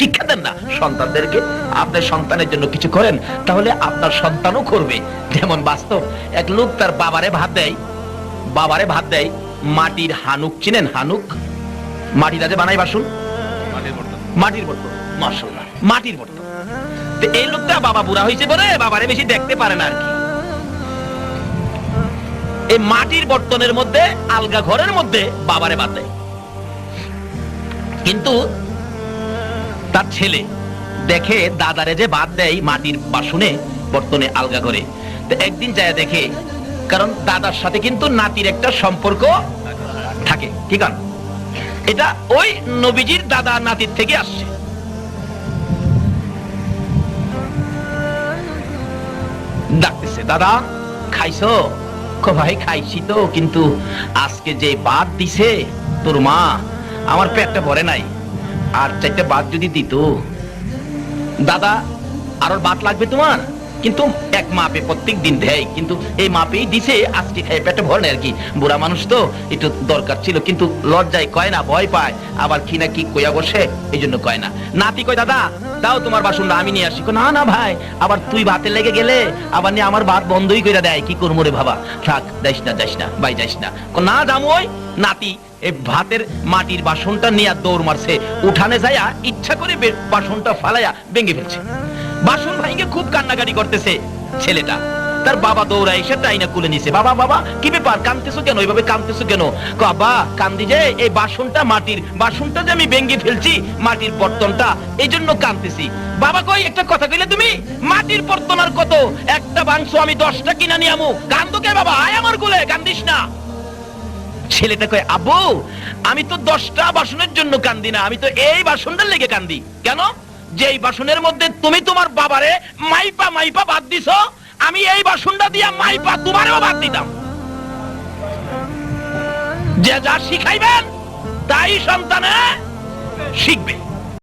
শিক্ষা দেন না। সন্তানদেরকে আপনার সন্তানের জন্য কিছু করেন তাহলে আপনার সন্তানও করবে। যেমন বাস্তব এক লোক তার বাবারে ভাত দেয় বাবারে ভাত দেয় মাটির হানুক চিনেন? হানুক? মাটির আজে বানাই বাসুন? মাটির বর্তন। মার্শাল্লাহ মাটির বর্তন। এই লোকটা বাবা বুড়া হয়েছে বলে বাবারে বেশি দেখতে পারে না আর কি। এই মাটির বর্তনের মধ্যে আলগা ঘরের মধ্যে বাবারে বাদ দেয়। কিন্তু তার ছেলে। দেখে দাদারে যে বাদ দেয় মাটির বাসনে, বর্তনে আলগা করে। তো একদিন যায় দেখে, কারণ দাদার সাথে কিন্তু নাতির একটা সম্পর্ক থাকে। ঠিক আছে এটা ওই নবীজির দাদা নাতির থেকে আসছে। ডাকতেছে, দাদা, খাইছো? ভাই, খাইছি তো, কিন্তু আজকে যে বাদ দিছে, তোর মা, আমার পেটটা ভরে নাই। আর চারটে বাদ যদি দিত। দাদা আর বাদ লাগবে তোমার? কিন্তু এক মাপে প্রত্যেক দিন দেয়, কিন্তু এই মাপেই দিছে আজকে খাই পেটে ভরে আর কি। বুড়া মানুষ তো একটু দরকার ছিল, কিন্তু লজ্জায় কয় না, ভয় পায়, আবার কি না কি কইয়া বসে, এই জন্য কয় না। নাতি কয়, দাদা, দাও তোমার বাসনটা, আমি নিয়ে আসি। না না ভাই, আবার তুই ভাতে লেগে গেলে, আবার নিয়ে আমার ভাত বন্ধই করে দেয়, কি করব রে বাবা? থাক, যাইস না যাইস না, ভাই, যাইস না। না, যাম ওই নাতি এই ভাতের মাটির বাসনটা নিয়ে দৌড় মারছে। উঠানে যাইয়া ইচ্ছা করে বাসনটা ফালাইয়া ভেঙে ফেলছে। বাসন ভাইকে খুব কান্নাকাটি করতেছে ছেলেটা। তার বাবা দৌড়া এসে টাইনা কুলে নিছে। বাবা বাবা, কি ব্যাপার? কান্দতেছো কেন? এইভাবে কান্দতেছো কেন? বাবা কান্দি যে, এই বাসনটা মাটির, বাসনটা যে আমি ভেঙে ফেলছি, মাটির বর্তনটা, এই জন্য কান্দতেছি বাবা কই, একটা কথা কইলে তুমি? মাটির বর্তন আর কত? একটা মাংস আমি দশটা কিনা নিয়ে আমু। কান্দো কে বাবা? আয় আমার কোলে, কান্দিস না। ছেলেটা কয়, আব্বু, আমি তো দশটা বাসনের জন্য কান্দি না, আমি তো এই বাসনটার লেগে কান্দি। কেন? যে এই বাসনের মধ্যে তুমি তোমার বাবারে মাইপা মাইপা বাদ দিছো, আমি এই বাসনটা দিয়া মাইপা তোমারেও বাদ দিতাম। যে যা শিখাইবেন, তাই সন্তানে শিখবে।